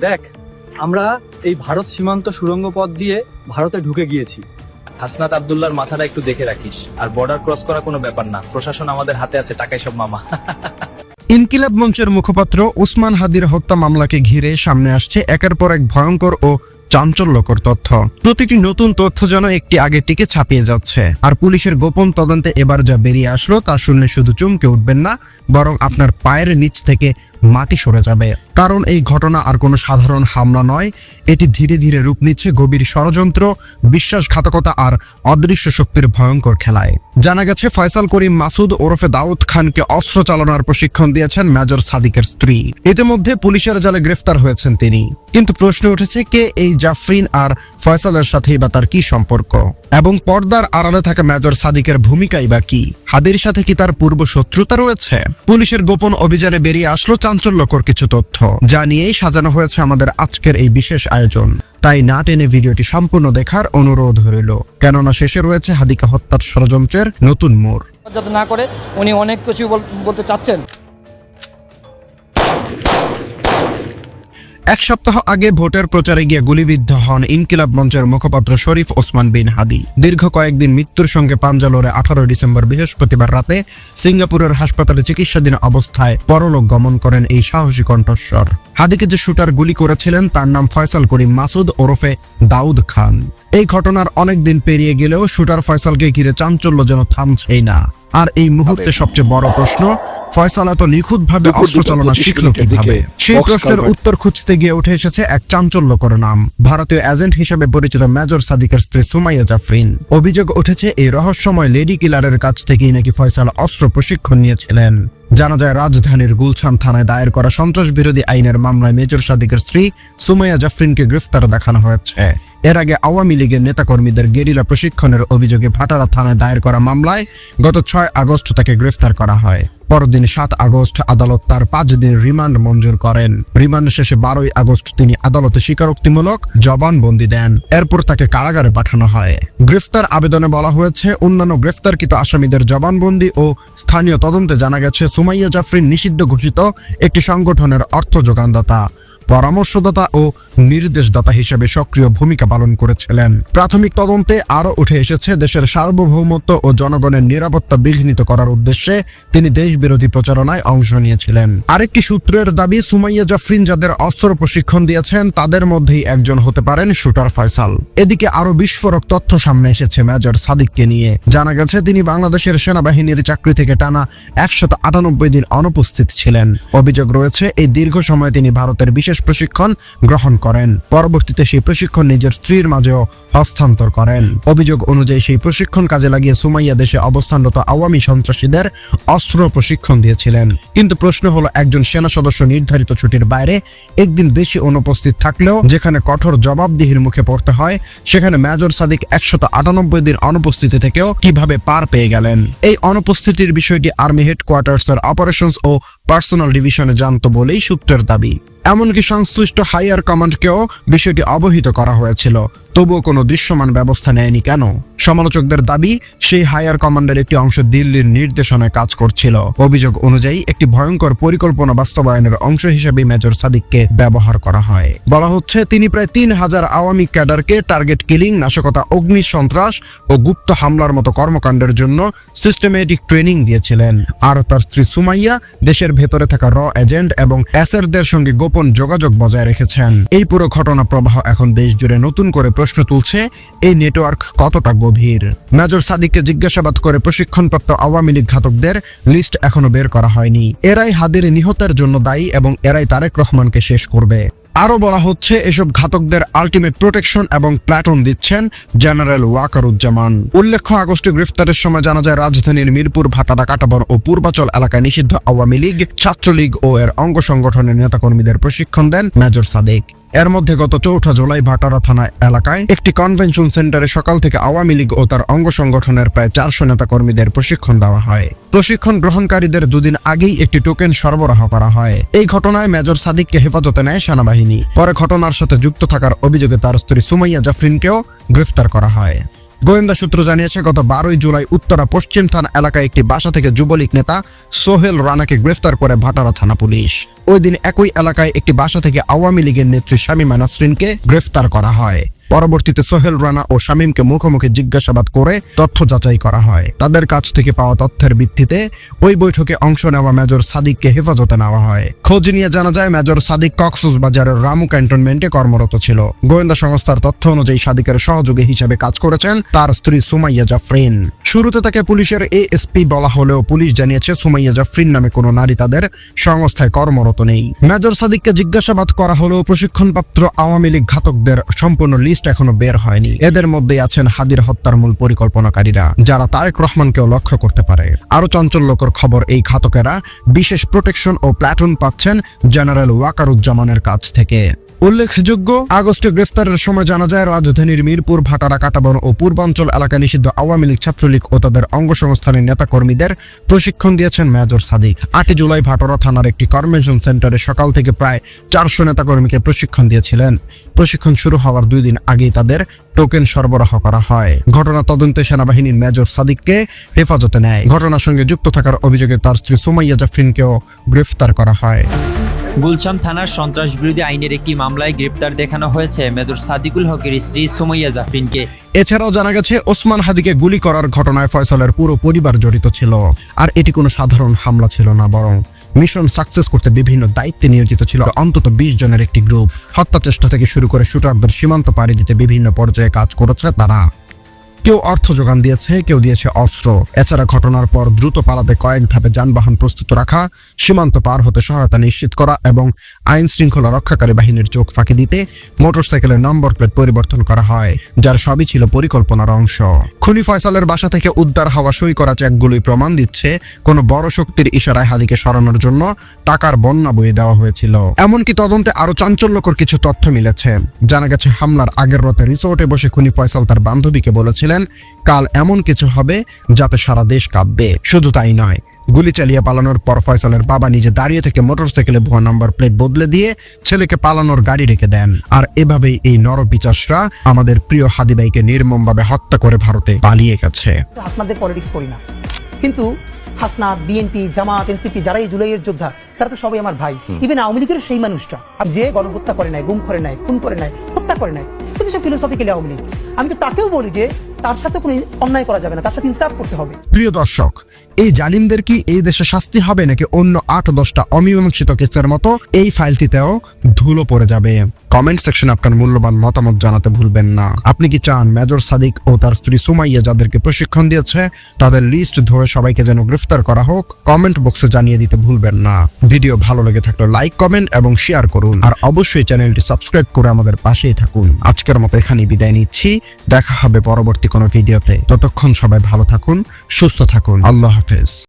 দেখ আমরা এই ভারত সীমান্ত সুরঙ্গ পথ দিয়ে ভারতে ঢুকে গিয়েছি। হাসনাত আবদুল্লার মাথাটা একটু দেখে রাখিস। আর বর্ডার ক্রস করা কোনো ব্যাপার না। প্রশাসন আমাদের হাতে আছে টাকাই সব মামা। ইনকিলাব মঞ্চের মুখপাত্র উসমান হাদির হত্যা মামলাকে ঘিরে সামনে আসছে একের পর এক ভয়ঙ্কর ও চাঞ্চল্যকর তথ্য। প্রতিটি নতুন তথ্য যেন একটি আগেরটিকে ছাপিয়ে যাচ্ছে। আর পুলিশের গোপন তদন্তে এবার যা বেরিয়ে আসলো তা শুনলে শুধু চমকে উঠবেন না, বরং আপনার পায়ের নিচ থেকে মাটি সরে যাবে। কারণ এই ঘটনা আর কোনো সাধারণ হামলা নয়, এটি ধীরে ধীরে রূপ নিচ্ছে গভীর ষড়যন্ত্র, বিশ্বাসঘাতকতা আর অদৃশ্য শক্তির ভয়ঙ্কর খেলায়। জানা গেছে, ফয়সাল করিম মাসুদ ওরফে দাউদ খানকে অস্ত্র চালানোর প্রশিক্ষণ দিয়েছেন মেজর সাদিকের স্ত্রী। ইতিমধ্যে পুলিশের জালে গ্রেফতার হয়েছেন তিনি। কিন্তু প্রশ্ন উঠেছে, কে এই জাফরিন আর ফয়সালের সাথেই বা তার কি সম্পর্ক? এবং পর্দার আড়ালে থাকা মেজর সাদিকের ভূমিকাই বা কি? হাদির সাথে কি তার পূর্ব শত্রুতা রয়েছে? পুলিশের গোপন অভিযানে বেরিয়ে আসলো চাঞ্চল্যকর কিছু তথ্য, যা নিয়েই সাজানো হয়েছে আমাদের আজকের এই বিশেষ আয়োজন। তাই না টেনে ভিডিওটি সম্পূর্ণ দেখার অনুরোধ রইল। কেননা শেষে রয়েছে হাদিকা হত্যার ষড়যন্ত্রের নতুন মোড়। যাতে না করে উনি অনেক কিছু বল- বলতে চাচ্ছেন। এক সপ্তাহ আগে ভোটের প্রচারে গিয়ে গুলিবিদ্ধ হন ইনকিলাব মঞ্চের মুখপাত্র শরীফ ওসমান বিন হাদি। দীর্ঘ কয়েকদিন মৃত্যুর সঙ্গে পাঞ্জা লড়ে আঠারো ডিসেম্বর বৃহস্পতিবার রাতে সিঙ্গাপুরের হাসপাতালে চিকিৎসাধীন অবস্থায় পরলোক গমন করেন এই সাহসী কণ্ঠস্বর। হাদিকে যে শুটার গুলি করেছিলেন, তার নাম ফয়সাল করিম মাসুদ ওরফে দাউদ খান। এই ঘটনার অনেক দিন পেরিয়ে গেলেও শুটার ফয়সালকে ঘিরে চাঞ্চল্য যেন থামছেই না। আর এই মুহূর্তে সবচেয়ে বড় প্রশ্ন ফয়সাল এত নিখুঁতভাবে অস্ত্র চালনা শিখল কীভাবে? সেই প্রশ্নের উত্তর খুঁজতে গিয়ে উঠে এসেছে এক চাঞ্চল্যকর নাম। ভারতীয় এজেন্ট হিসেবে পরিচিত মেজর সাদিকের স্ত্রী সুমাইয়া জাফরিন। অভিযোগ উঠেছে এই রহস্যময় লেডি কিলারের কাছ থেকেই নাকি ফয়সাল অস্ত্র প্রশিক্ষণ নিয়েছিলেন। জানা যায় রাজধানীর গুলশান থানায় দায়ের করা সন্ত্রাস বিরোধী আইনের মামলায় মেজর সাদিকের স্ত্রী সুমাইয়া জাফরিনকে গ্রেফতার দেখানো হয়েছে। এর আগে আওয়ামী লীগের নেতাকর্মীদের গেরিলা প্রশিক্ষণের অভিযোগে ভাটারা থানায় দায়ের করা মামলায় গত ছয় আগস্ট তাকে গ্রেফতার করা হয়। পরদিন সাত আগস্ট আদালত তার পাঁচ দিন রিমান্ড মঞ্জুর করেন। রিমান্ড শেষে বারোই আগস্ট তিনি আদালতে স্বীকারোক্তিমূলক জবানবন্দি দেন। এরপর তাকে কারাগারে পাঠানো হয়। গ্রেফতার আবেদনে বলা হয়েছে, অন্যান্য গ্রেফতারকৃত আসামিদের জবানবন্দি ও স্থানীয় তদন্তে জানা গেছে, সুমাইয়া জাফরিন নিষিদ্ধ ঘোষিত একটি সংগঠনের অর্থ যোগানদাতা। পরামর্শদাতা ও নির্দেশদাতা হিসেবে সক্রিয় ভূমিকা পালন করেছিলেন। প্রাথমিক তদন্তে আরও উঠে এসেছে, দেশের সার্বভৌমত্ব ও জনগণের নিরাপত্তা বিঘ্নিত করার উদ্দেশ্যে তিনি দেশ বিরোধী প্রচারণায় অংশ নিয়েছিলেন। আরেকটি সূত্রের দাবি, সুমাইয়া জাফরিন যাদের অস্ত্র প্রশিক্ষণ দিয়েছেন, তাদের মধ্যেই একজন হতে পারেন শুটার ফয়সাল। এদিকে আরও বিস্ফোরক তথ্য সামনে এসেছে মেজর সাদিককে নিয়ে। জানা গেছে, তিনি বাংলাদেশের সেনাবাহিনীর চাকরি থেকে টানা একশত আটানব্বই দিন অনুপস্থিত ছিলেন। অভিযোগ রয়েছে, এই দীর্ঘ সময় তিনি ভারতের বিশেষ প্রশিক্ষণ গ্রহণ করেন। পরবর্তীতে সেই প্রশিক্ষণ নিজের স্ত্রীর মাঝেও হস্তান্তর করেন। অভিযোগ অনুযায়ী সেই প্রশিক্ষণ কাজে লাগিয়ে সুমাইয়া দেশে অবস্থানরত আওয়ামী সন্ত্রাসীদের অস্ত্র প্রশিক্ষণ দিয়েছিলেন। কিন্তু প্রশ্ন হলো, একজন সেনা সদস্য নির্ধারিত ছুটির বাইরে একদিন বেশি অনুপস্থিত থাকলেও যেখানে কঠোর জবাবদিহির মুখে পড়তে হয়, সেখানে মেজর সাদিক একশত আটানব্বই দিন অনুপস্থিতি থেকেও কীভাবে পার পেয়ে গেলেন? এই অনুপস্থিতির বিষয়টি আর্মি হেডকোয়ার্টার্সের অপারেশনস ও পার্সোনাল ডিভিশনে জানত বলেই সূত্রের দাবি। এমনকি সংশ্লিষ্ট হাইয়ার কমান্ডকেও বিষয়টি অবহিত করা হয়েছিল। তবুও কোনো দৃশ্যমান ব্যবস্থা নেয়নি কেন? সমালোচকদের দাবি, সেই হায়ার কমান্ডের একটি অংশ দিল্লির নির্দেশনায় কাজ করছিল। অভিযোগ অনুযায়ী, একটি ভয়ঙ্কর পরিকল্পনা বাস্তবায়নের অংশ হিসেবে মেজর সাদিককে ব্যবহার করা হয়। বলা হচ্ছে, তিনি প্রায় তিন হাজার আওয়ামী ক্যাডারকে টার্গেট কিলিং, নাশকতা, অগ্নি সন্ত্রাস ও গুপ্ত হামলার মতো কর্মকাণ্ডের জন্য সিস্টেমেটিক ট্রেনিং দিয়েছিলেন। আর তার স্ত্রী সুমাইয়া দেশের ভেতরে থাকা র এজেন্ট এবং অ্যাসারদের সঙ্গে গোপন যোগাযোগ বজায় রেখেছেন। এই পুরো ঘটনা প্রবাহ এখন দেশ জুড়ে নতুন করে প্রশ্ন তুলছে, এই নেটওয়ার্ক কতটা গভীর? মেজর সাদিককে জিজ্ঞাসাবাদ করে প্রশিক্ষণপ্রাপ্ত আওয়ামী লীগ ঘাতকদের লিস্ট এখনও বের করা হয়নি। এরাই হাদির নিহতের জন্য দায়ী এবং এরাই তারেক রহমানকে শেষ করবে। আরও বলা হচ্ছে, এসব ঘাতকদের আলটিমেট প্রোটেকশন এবং প্ল্যাটন দিচ্ছেন জেনারেল ওয়াকারুজ্জামান। উল্লেখ্য, আগস্টে গ্রেফতারের সময় জানা যায়, রাজধানীর মিরপুর ভাটারা কাটাবন ও পূর্বাচল এলাকায় নিষিদ্ধ আওয়ামী লীগ, ছাত্রলীগ ও এর অঙ্গ সংগঠনের নেতাকর্মীদের প্রশিক্ষণ দেন মেজর সাদেক। এর মধ্যে গত চৌঠা জুলাই ভাটারা থানা এলাকায় একটি কনভেনশন সেন্টারে সকাল থেকে আওয়ামী লীগ ও তার অঙ্গ সংগঠনের প্রায় চারশো নেতা কর্মীদের প্রশিক্ষণ দেওয়া হয়। প্রশিক্ষণ গ্রহণকারীদের দুদিন আগেই একটি টোকেন সরবরাহ করা হয়। এই ঘটনায় মেজর সাদিককে হেফাজতে নেয় সেনাবাহিনী। পরে ঘটনার সাথে যুক্ত থাকার অভিযোগে তার স্ত্রী সুমাইয়া জাফরিনকেও গ্রেফতার করা হয়। গোয়েন্দা সূত্র জানিয়েছে, গত বারোই জুলাই উত্তরা পশ্চিম থানা এলাকায় একটি বাসা থেকে যুবলীগ নেতা সোহেল রানাকে গ্রেফতার করে ভাটারা থানা পুলিশ। ওই দিন একই এলাকায় একটি বাসা থেকে আওয়ামী লীগের নেত্রী শামীমা নাসরিনকে গ্রেফতার করা হয়। পরবর্তীতে সোহেল রানা ও শামীমকে মুখোমুখি জিজ্ঞাসাবাদ করে তথ্য যাচাই করা হয়। তাদের কাছ থেকে পাওয়া তথ্যের ভিত্তিতে ওই বৈঠকে অংশ নেওয়া মেজর সাদিককে হেফাজতে নেওয়া হয়। খোঁজ নিয়ে জানা যায়, মেজর সাদিক কক্সবাজারের রামু ক্যান্টনমেন্টে কর্মরত ছিল। গোয়েন্দা সংস্থার তথ্য অনুযায়ী সাদিকের সহযোগী হিসেবে কাজ করেছেন তার স্ত্রী সুমাইয়া জাফরিন। শুরুতে তাকে পুলিশের এএসপি বলা হলেও পুলিশ জানিয়েছে, সুমাইয়া জাফরিন নামে কোনো নারী তাদের সংস্থায় কর্মরত নেই। মেজর সাদিককে জিজ্ঞাসাবাদ করা হলেও প্রশিক্ষণপ্রাপ্ত আওয়ামী লীগ ঘাতকদের সম্পূর্ণ লিস্ট এখনও বের হয়নি। এদের মধ্যে আছেন হাদির হত্যার মূল পরিকল্পনাকারীরা, যারা তারেক রহমানকেও লক্ষ্য করতে পারে। আরও চাঞ্চল্যকর খবর, এই ঘাতকেরা বিশেষ প্রোটেকশন ও প্ল্যাটুন পাচ্ছেন জেনারেল ওয়াকারুজ্জামানের কাছ থেকে। উল্লেখযোগ্য, আগস্টে গ্রেফতারের সময় জানা যায়, রাজধানীর মিরপুর, ভাটারা, কাটাবন ও পূর্বাঞ্চল এলাকা নিষিদ্ধ আওয়ামী লীগ ছাত্রলীগ ও তাদের অঙ্গসংস্থানের নেতাকর্মীদের প্রশিক্ষণ দিয়েছেন মেজর সাদিক। আটই জুলাই ভাটারা থানার একটি কনভেনশন সেন্টারে সকাল থেকে প্রায় চারশো নেতাকর্মীকে প্রশিক্ষণ দিয়েছিলেন। প্রশিক্ষণ শুরু হওয়ার দুই দিন আগেই তাদের টোকেন সরবরাহ করা হয়। ঘটনা তদন্তে সেনাবাহিনীর মেজর সাদিককে হেফাজতে নেয়। ঘটনার সঙ্গে যুক্ত থাকার অভিযোগে তার স্ত্রী সুমাইয়া জাফরিনকেও গ্রেফতার করা হয়। গুলশান থানার সন্ত্রাস বিরোধী আইনের একটি মামলায় গ্রেপ্তার দেখানো হয়েছে মেজর সাদিকুল হকের স্ত্রী সুমাইয়া জাফরিনকে। এছাড়াও জানা গেছে, ওসমান হাদিকে গুলি করার ঘটনায় ফয়সালের পুরো পরিবার জড়িত ছিল। আর এটি কোনো সাধারণ হামলা ছিল না, বরং মিশন সাকসেস করতে বিভিন্ন দায়িত্বে নিয়োজিত ছিল। অন্তত বিশ জনের একটি গ্রুপ। হত্যা চেষ্টা থেকে শুরু করে শুটারদের সীমান্ত পাড়ি দিতে বিভিন্ন পর্যায়ে কাজ করেছে তারা। কেউ অর্থ যোগান দিয়েছে, কেউ দিয়েছে অস্ত্র। এছাড়া ঘটনার পর দ্রুত পালাতে কয়েক ধাপে যানবাহন প্রস্তুত রাখা, সীমান্ত পার হতে সহায়তা নিশ্চিত করা এবং আইন শৃঙ্খলা রক্ষাকারী বাহিনীর চোখ ফাঁকি দিতে মোটরসাইকেলের নম্বর প্লেট পরিবর্তন করা হয়, যার সবই ছিল পরিকল্পনার অংশ। খুনি ফয়সালের বাসা থেকে উদ্ধার হওয়া সই করা চেকগুলোই প্রমাণ দিচ্ছে, কোনো বড় শক্তির ইশারায় হাদিকে সরানোর জন্য টাকার বন্যা বয়ে দেওয়া হয়েছিল। এমনকি তদন্তে আরও চাঞ্চল্যকর কিছু তথ্য মিলেছে। জানা গেছে, হামলার আগের রাতে রিসোর্টে বসে খুনি ফয়সাল তার বান্ধবীকে বলেছিলেন কাল এমন কিছু হবে যাতে সারা দেশ কাঁপবে। শুধু তাই নয় গুলি চালিয়ে পালানোর পর ফয়সালের বাবা নিজে দাঁড়িয়ে থেকে মোটরসাইকেলে ভুয়া নাম্বার প্লেট বদলে দিয়ে ছেলেকে পালানোর গাড়ি রেখে দেন। আর এভাবেই এই নরপিচাসরা আমাদের প্রিয় হাদিবাইকে নির্মমভাবে হত্যা করে ভারতে পালিয়ে গেছে। হাসনাদের পলিটিক্স করি না। কিন্তু হাসনাদ বিএনপি জামাত এনসিপি যারা এই জুলাইয়ের যোদ্ধা তারা তো সবাই আমার ভাই। ইভেন আওয়ামী লীগের সেই মানুষটা। যে গণহত্যা করে নাই গুম করে নাই খুন করে নাই হত্যা করে নাই কিন্তু সে ফিলোসফিক্যালি আওয়ামী লীগ। আমি তো তাকেও বলি যে তার সাথে কোনো অন্যায় করা যাবে না, তার সাথে ইনসাফ করতে হবে। প্রিয় দর্শক, এই জালিমদের কি এই দেশে শাস্তি হবে নাকি অন্য আট দশটা অমীমাংসিত কেসের মতো এই ফাইলটিতেও ধুলো পড়ে যাবে? কমেন্ট সেকশনে আপনার মূল্যবান মতামত জানাতে ভুলবেন না। আপনি কি চান মেজর সাদিক ও তার স্ত্রী সুমাইয়া যাদেরকে প্রশিক্ষণ দিয়েছে, তাদের লিস্ট ধরে সবাইকে যেন গ্রেফতার করা হোক? কমেন্ট বক্সে জানিয়ে দিতে ভুলবেন না। ভিডিও ভালো লেগে থাকলে লাইক কমেন্ট এবং শেয়ার করুন। আর অবশ্যই চ্যানেলটি সাবস্ক্রাইব করে আমাদের পাশেই থাকুন। আজকের মতো এখানেই বিদায় নিচ্ছি। দেখা হবে পরবর্তী কোনো ভিডিওতে। ততক্ষণ সবাই ভালো থাকুন সুস্থ থাকুন। আল্লাহ হাফেজ।